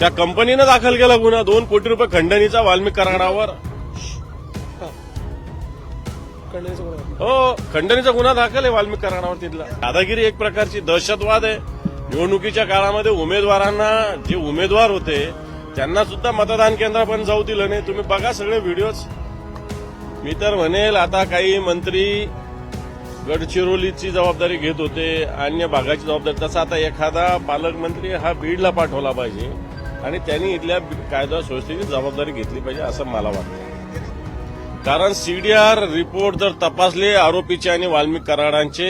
त्या कंपनीनं दाखल केला गुन्हा. दोन कोटी रुपये खंडणीचा वाल्मिक कराडावर हो खंडणीचा गुन्हा दाखल आहे वाल्मिक कराडावर तिथला. दादागिरी एक प्रकारची दहशतवाद आहे. निवडणुकीच्या काळामध्ये उमेदवारांना जे उमेदवार होते त्यांना सुद्धा मतदान केंद्रापर्यंत जाऊ दिलं नाही. तुम्ही बघा सगळे व्हिडिओज मी तर म्हणेल आता काही मंत्री गडचिरोलीची जबाबदारी घेत होते अन्य भागाची जबाबदारी. तसा आता एखादा पालकमंत्री हा बीडला पाठवला पाहिजे. आणि त्यांनी इथल्या कायदा संस्थेची जबाबदारी घेतली पाहिजे असं मला वाटतं. कारण सीडीआर रिपोर्ट जर तपासले आरोपीचे आणि वाल्मिक कराडांचे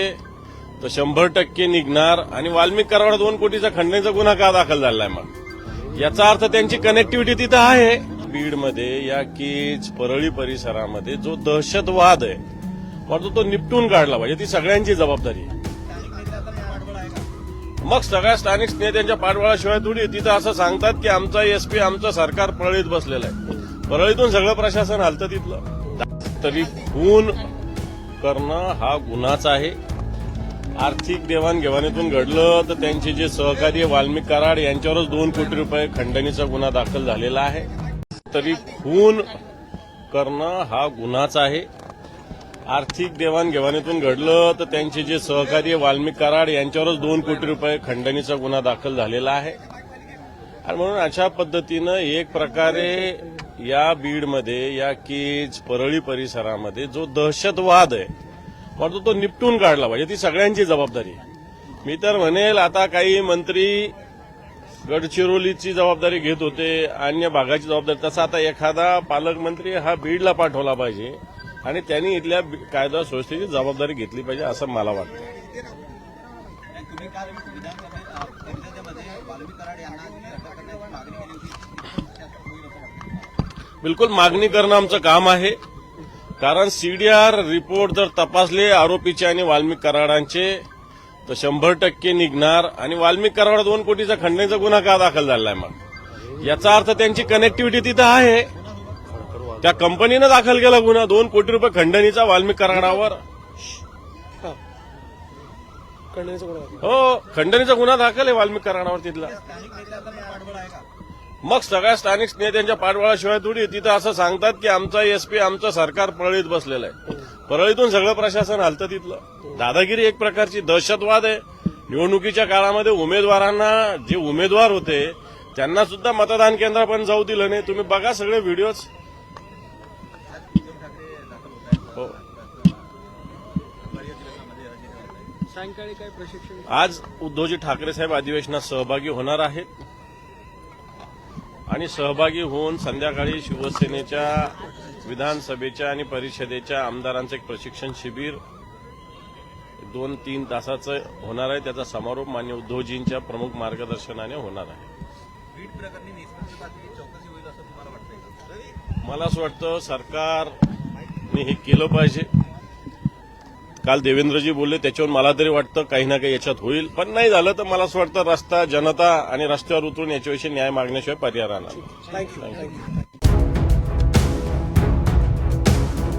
तर शंभर टक्के निघणार. आणि वाल्मिक कराड दोन कोटीचा खंडणीचा गुन्हा का दाखल झालाय आहे मग? याचा अर्थ त्यांची कनेक्टिव्हिटी तिथं आहे. बीडमध्ये या केज परळी परिसरामध्ये जो दहशतवाद आहे परंतु तो निपटून काढला पाहिजे. ती सगळ्यांची जबाबदारी आहे. मग सगळ्या स्थानिक नेत्यांच्या पाठबळाशिवाय थोडी तिथं असं सांगतात की आमचा एसपी आमचं सरकार परळीत बसलेलं आहे. परळीतून सगळं प्रशासन हलतं तिथलं. तरी खून करणं हा गुन्हाच आहे. आर्थिक देवाणघेवाणीतून घडलं तर त्यांचे जे सहकारी वाल्मिक कराड यांच्यावरच दोन कोटी रुपये खंडणीचा गुन्हा दाखल झालेला आहे. तरी खून करणं हा गुन्हाच आहे. आर्थिक देवाणघेवाणीतून घडलं तर त्यांचे जे सहकारी वाल्मिक कराड यांच्यावरच दोन कोटी रुपये खंडणीचा गुन्हा दाखल झालेला आहे. आणि म्हणून अशा पद्धतीनं एक प्रकारे या बीडमध्ये या केज परळी परिसरामध्ये जो दहशतवाद आहे वाटतो तो निपटून काढला पाहिजे. ती सगळ्यांची जबाबदारी मी तर म्हणेल आता काही मंत्री गडचिरोलीची जबाबदारी घेत होते अन्य भागाची जबाबदारी. तसा आता एखादा पालकमंत्री हा बीडला पाठवला पाहिजे. आणि त्यांनी इथल्या कायदा संस्थेची जबाबदारी घेतली पाहिजे असं मला वाटतं. तुम्ही काल विधानसभेत अ, परिषदेमध्ये वाल्मिक कराड यांना अटक करण्याची मागणी केली होती. होईल असं वाटतं बिलकुल मागणी करणं आमचं काम आहे. कारण सीडीआर रिपोर्ट जर तपासले आरोपीचे आणि वाल्मिक कराडांचे तर शंभर टक्के निघणार. आणि वाल्मिक कराड दोन कोटीचा खंडणीचा गुन्हा का दाखल झालाय मग? याचा अर्थ त्यांची कनेक्टिव्हिटी तिथं आहे. त्या कंपनीनं दाखल केला गुन्हा. दोन कोटी रुपये खंडणीचा वाल्मिक कराडावर. हो. खंडणीचा गुन्हा दाखल. आहे वाल्मिक कराडावर तिथला. मग सगळ्या स्थानिक नेत्यांच्या पाठबळाशिवाय थोडी तिथं असं सांगतात की आमचा एसपी आमचं सरकार परळीत बसलेलं आहे. परळीतून सगळं प्रशासन हलतं तिथलं. दादागिरी एक प्रकारची दहशतवाद आहे. निवडणुकीच्या काळामध्ये उमेदवारांना जे उमेदवार होते त्यांना सुद्धा मतदान केंद्रापर्यंत जाऊ दिलं नाही. तुम्ही बघा सगळे व्हिडिओज हो. सायंकाळी काय प्रशिक्षण आज उद्धवजी ठाकरे साहेब अधिवेशनात सहभागी होणार आहेत. आणि सहभागी होऊन संध्याकाळी शिवसेनेच्या विधानसभेच्या आणि परिषदेच्या आमदारांचं एक प्रशिक्षण शिबिर दोन तीन तासाचं होणार आहे. त्याचा समारोप मान्य उद्धवजींच्या प्रमुख मार्गदर्शनाने होणार आहे. मला असं वाटतं सरकारने हे केलं पाहिजे. काल देवेंद्रजी बोलले त्याच्यावर मला तरी वाटतं काही ना काही याच्यात होईल. पण नाही झालं तर मला असं वाटतं रस्ता जनता आणि रस्त्यावर उतरून याच्याविषयी न्याय मागण्याशिवाय पर्याय राहणार